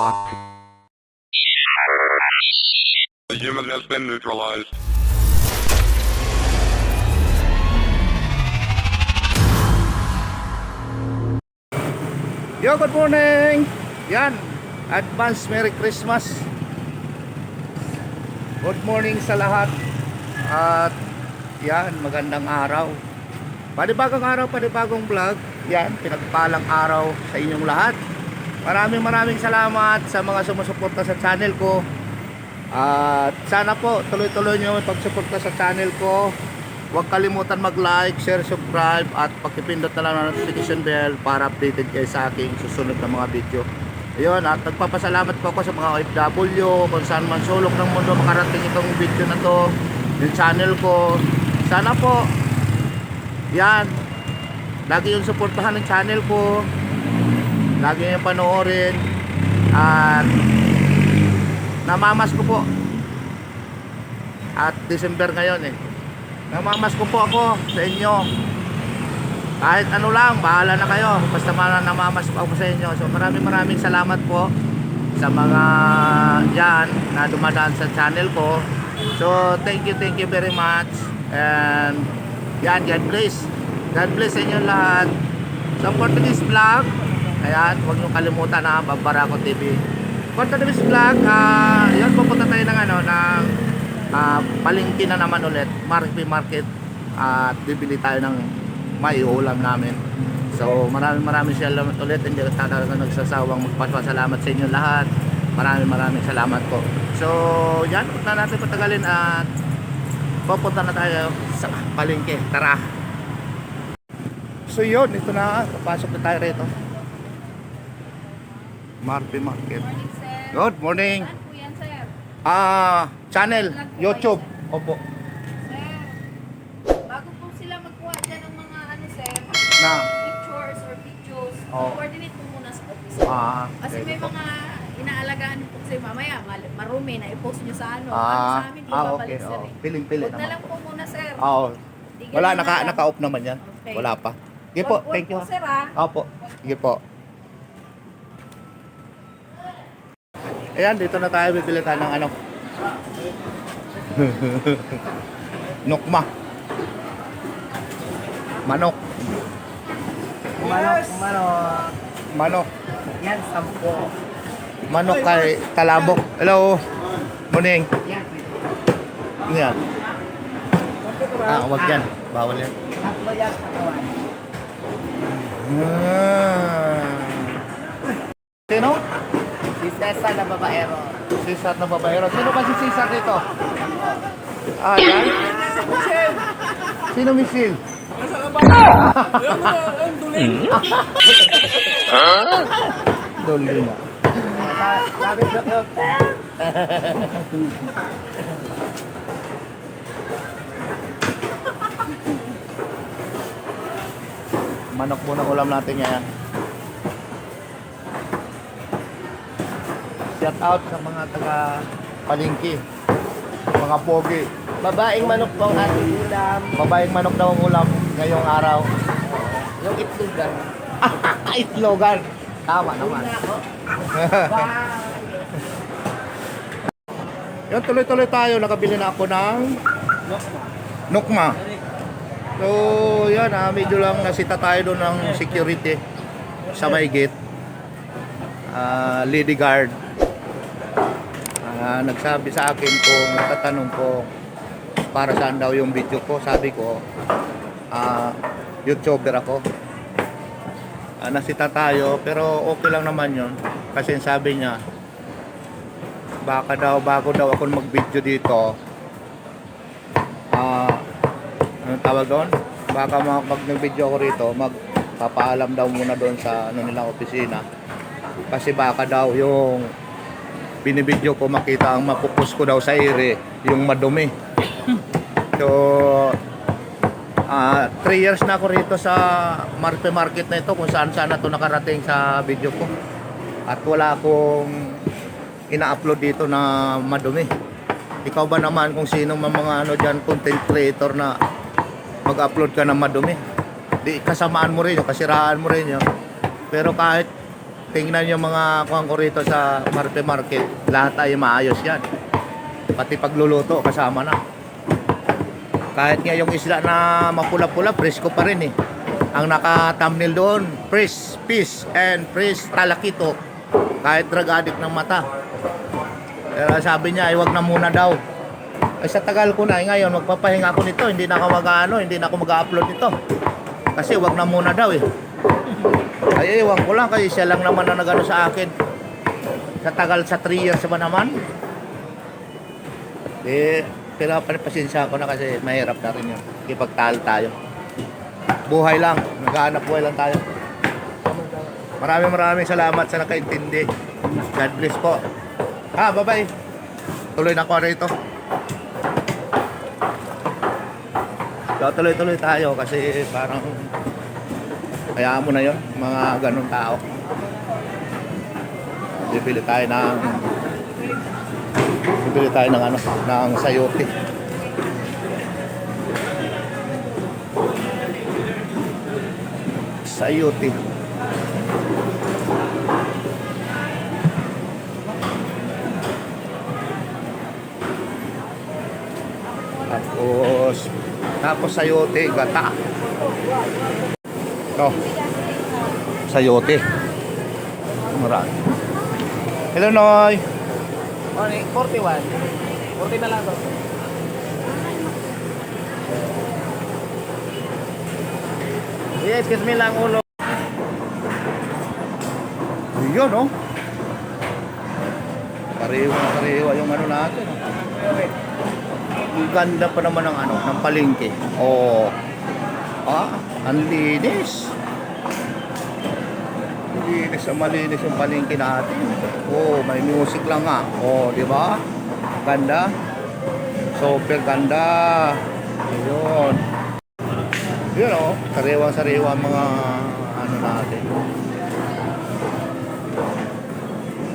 Rock. The human has been neutralized. Yo, good morning! Yan, advance Merry Christmas. Good morning sa lahat. At yan, magandang araw. Panibagong araw, panibagong vlog. Yan, pinagpalang araw sa inyong lahat. Maraming maraming salamat sa mga sumusuporta sa channel ko. At sana po tuloy-tuloy nyo yung pagsuporta sa channel ko. Huwag kalimutan mag-like, share, subscribe at pakipindot na lang ng notification bell para updated kayo sa aking susunod na mga video. Ayun, at nagpapasalamat po ako sa mga OFW kung saan man sulok ng mundo makarating itong video na to, yung channel ko. Sana po, yan, lagi yung suportahan ng channel ko, lagi yung panoorin, at namamas ko po. At December ngayon eh. Namamas ko po ako sa inyo. Kahit ano lang, bahala na kayo. Basta man namamas po ako sa inyo. So maraming maraming salamat po sa mga yan na dumadaan sa channel ko. So thank you, thank you very much. And yan, God bless. God bless sa inyo lahat. For today's vlog, ayan, huwag niyo kalimutan na Babarako TV. For today's vlog, ah, yan, pupunta tayo ng ano, ng ah, palengke na naman ulit, Market Market at bibili tayo ng may ulam namin. So maraming maraming salamat ulit, hindi ko talaga nagsasawang magpapasalamat sa inyo lahat. Maraming maraming salamat po. So yan, huwag na natin patagalin at pupunta na tayo sa palengke. Tara! So yun, ito na, papasok na tayo rito. Market Market. Morning, sir. Good morning. Saan po yan, sir? Ah, channel, YouTube. Opo. Sir, bago po sila magkuha dyan ng mga ano, sir, Na. pictures or videos, Oo. coordinate po muna sa office. Ah, Kasi may po. mga inaalagaan po kasi mamaya, mal- marumi na i-post nyo sa ano. ano Ah, sa amin, ah, babalik, okay. sir. Oh, eh. piling-pili Huwag na naman. lang po muna, sir. Oo. Tigil Wala, na naka, lang. naka-off naman yan. Okay. Wala pa. Sige po, Huwag- huwag thank you. po, sir, ah. Opo. Sige po. Ayan, dito na tayo bibili tayo ng ano. Nukma. Manok. Manok, manok. Manok. Yan, sampo. Manok kay Talabok. Hello. Morning. Yan. Yan. Ah, wag yan. Bawal yan. Tatlo yan, katawan. Ah. Sino? Si Cesar na babaero. Cesar na babaero. Sino ba si Cesar dito? Ah, yan? Sino misil? Dulin na. Sabi ko, Manok muna ulam natin ngayon. Shout out sa mga taga palingki. Mga pogi. babaeng manok po ang ating ulam. Babaeng manok daw ang ulam ngayong araw. Yung itlogan. Itlogan. Tama naman. Yan, tuloy-tuloy tayo. Nakabili na ako ng Nukma. So, yan ah, medyo lang nasita tayo doon ng security sa may gate. Ah, lady guard. Ah, nagsabi sa akin kung natatanong ko para saan daw yung video ko. Sabi ko, ah, YouTuber ako. Ah, nasita tayo, pero okay lang naman yun. Kasi sabi niya, baka daw bago daw ako mag-video dito ah anong tawag doon baka ma- pag nag-video ako rito magpapaalam daw muna doon sa ano nilang opisina kasi baka daw yung binibidyo ko makita ang mapupus ko daw sa ere yung madumi so ah 3 years na ako rito sa Marpe Market na ito kung saan saan na ito nakarating sa video ko at wala akong ina-upload dito na madumi. Ikaw ba naman kung sino man mga ano diyan content creator na mag-upload ka ng madumi? Di kasamaan mo rin yun, kasiraan mo rin yun. Pero kahit tingnan yung mga kuhan ko rito sa Marte Market. Lahat ay maayos yan. Pati pagluluto kasama na. Kahit nga yung isla na mapula-pula, presko pa rin eh. Ang naka-thumbnail doon, fresh fish and fresh talakito. Kahit drug addict ng mata. Pero sabi niya, ay wag na muna daw. Ay sa tagal ko na, eh, ngayon magpapahinga ako nito, hindi na hindi na ako mag-upload nito. Kasi wag na muna daw eh. Ay ewan ko lang kasi siya lang naman na nagano sa akin. Sa tagal sa 3 years ba naman? Eh, pero pasensya ko na kasi mahirap na rin yun. Ipagtalo tayo. Buhay lang, naghahanap buhay lang tayo. Maraming maraming salamat sa nakaintindi. God bless po. Ha, bye-bye. Tuloy na ako rito. So, tuloy-tuloy tayo kasi parang kaya mo na yon mga ganun tao. Bibili tayo ng bibili tayo ng ano, ng sayote. Sayote. Tapos tapos sayote, gata. Ito. Sayote. Marami. Hello, Noy. Morning, 41. 40 na lang to. Yes, excuse me lang ulo. Yun, oh. Kariwa na kariwa yung ano natin. Ang ganda pa naman ng ano, ng palengke. Oh. Ah, ang linis. Linis ang malinis yung palengke natin. Oh, may music lang nga. Oh, di ba? Ganda. Super ganda. Ayun. Yun oh, sariwa-sariwa mga ano natin.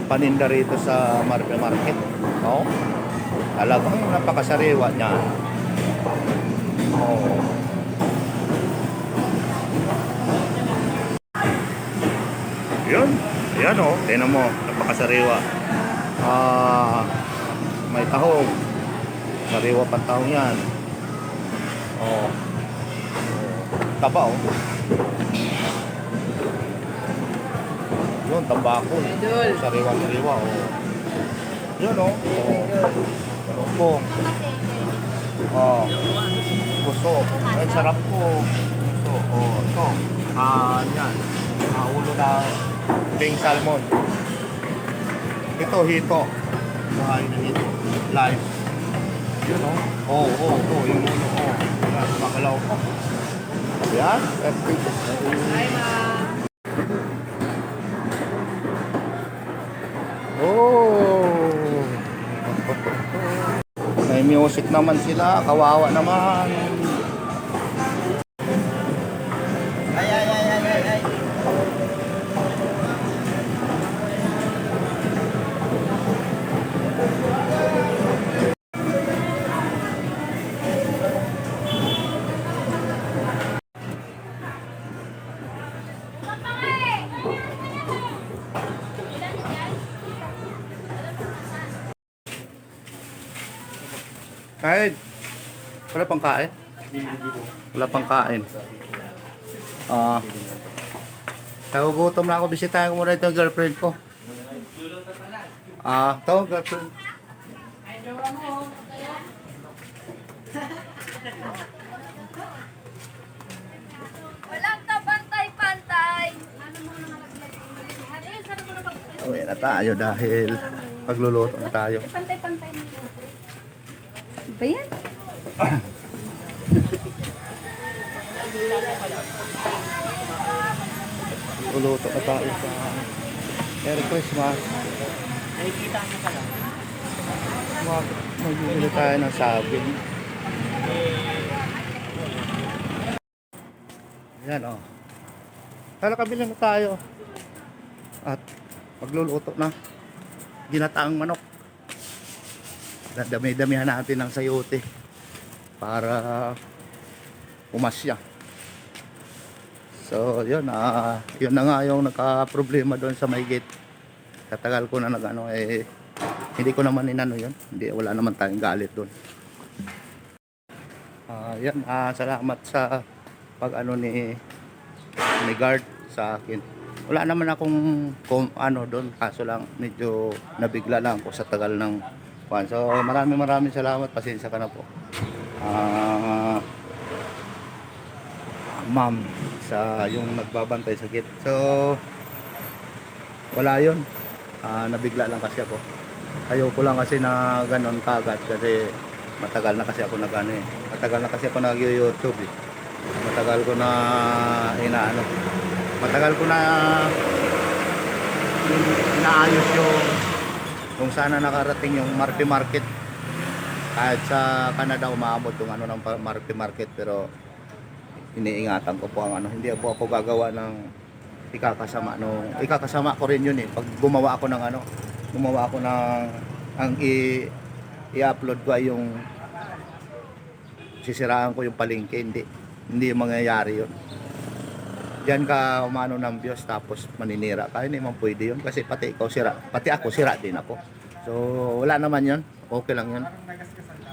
Paninda rito sa Marpe Market. Oh. Talagang napakasariwa niya. Oh. Yun. Yan oh, tingnan mo, napakasariwa. Ah, may tahong. Sariwa pang tahong yan. Oh. Taba oh. Yun, tambako. Sariwa-sariwa oh. Yun oh. Oh. Talong Oh. Puso. Ay, sarap po. Puso. Oh, ito. Ah, yan. Ah, ulo na pink salmon. Ito, hito. Bahay na hito. Live. Yun oh. Oh, oh, oh. Yung ulo. Oh. Yan, makalaw ko. Yan. Hi, ma. Oh. May music naman sila, kawawa naman. Kain. Wala pang kain? Wala pang kain. Ah. Nagugutom na ako. Bisitahin ko muna ito girlfriend ko. Ah, to girlfriend. Walang kapantay-pantay. Ano mo? Ay, Uwi na tayo dahil pagluluto na tayo. Pantay-pantay. Ba yan? Luluto na tayo sa Merry Christmas. Nakikita mo pala. Mag magbibili tayo ng saging. Yan oh. Kala kabili na tayo. At magluluto na. Ginataang manok. Dami-damihan natin ng sayote para pumasya. So, yun, ah, yun na nga yung nagka-problema doon sa may gate. Katagal ko na nag-ano, eh, hindi ko naman inano yun. Hindi, wala naman tayong galit doon. Ah, yan, ah, salamat sa pag-ano ni, ni guard sa akin. Wala naman akong kung, ano doon, kaso lang medyo nabigla lang ako sa tagal ng kwan. So, maraming maraming salamat. Pasensya ka na po. Ah, ma'am sa yung nagbabantay sa gate. So wala yun. Ah, nabigla lang kasi ako. Ayoko lang kasi na ganon kagad kasi matagal na kasi ako nag ano eh. Matagal na kasi ako nag YouTube eh. Matagal ko na inaano. Matagal ko na inaayos yung kung sana nakarating yung Marty Market kahit sa Canada umabot yung ano ng Marty Market pero iniingatan ko po ang ano. Hindi po ako gagawa ng ikakasama no ikakasama ko rin yun eh. Pag gumawa ako ng ano gumawa ako ng ang i i-upload ko ay yung sisiraan ko yung palengke. Hindi hindi mangyayari yun Diyan ka umano ng Diyos tapos maninira ka hindi man pwede yun kasi pati ikaw sira pati ako sira din ako so wala naman yun okay lang yun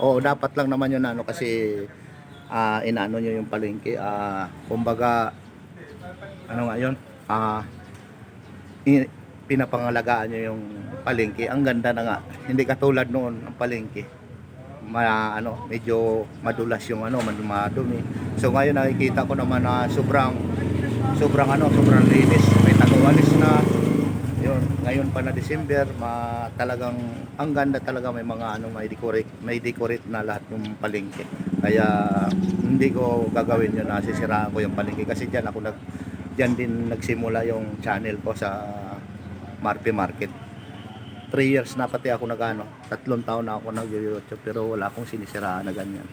Oo, dapat lang naman yun ano kasi ah inaano nyo yung palengke. Ah, kumbaga ano nga yun? Ah i- pinapangalagaan nyo yung palengke. Ang ganda na nga. Hindi katulad noon ang palengke. Ma, ano, medyo madulas yung ano, mad- madumi. So ngayon nakikita ko naman na sobrang sobrang ano, sobrang linis. May tagualis na. Yun, ngayon pa na December, ma, talagang ang ganda talaga may mga ano may decorate, may decorate na lahat ng palengke. Kaya hindi ko gagawin yun na sisiraan ko yung palengke kasi diyan ako nag diyan din nagsimula yung channel ko sa Marpe Market. 3 years na pati ako nagano, tatlong taon na ako nag-YouTube pero wala akong sinisiraan na ganyan.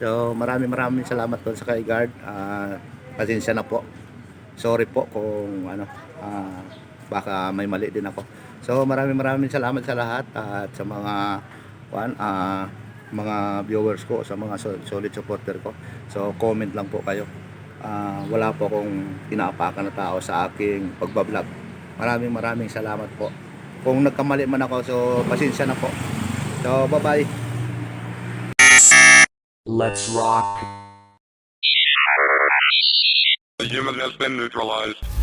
So maraming maraming salamat doon sa kay guard. Ah, pasensya na po. Sorry po kung ano ah, baka may mali din ako. So maraming maraming salamat sa lahat at sa mga kuan ah, mga viewers ko, sa mga sol- solid supporter ko. So comment lang po kayo. Ah, wala po akong pinaapakan na tao sa aking pagbablog. Maraming maraming salamat po. Kung nagkamali man ako, so pasensya na po. So bye-bye. Let's rock. The human has been neutralized.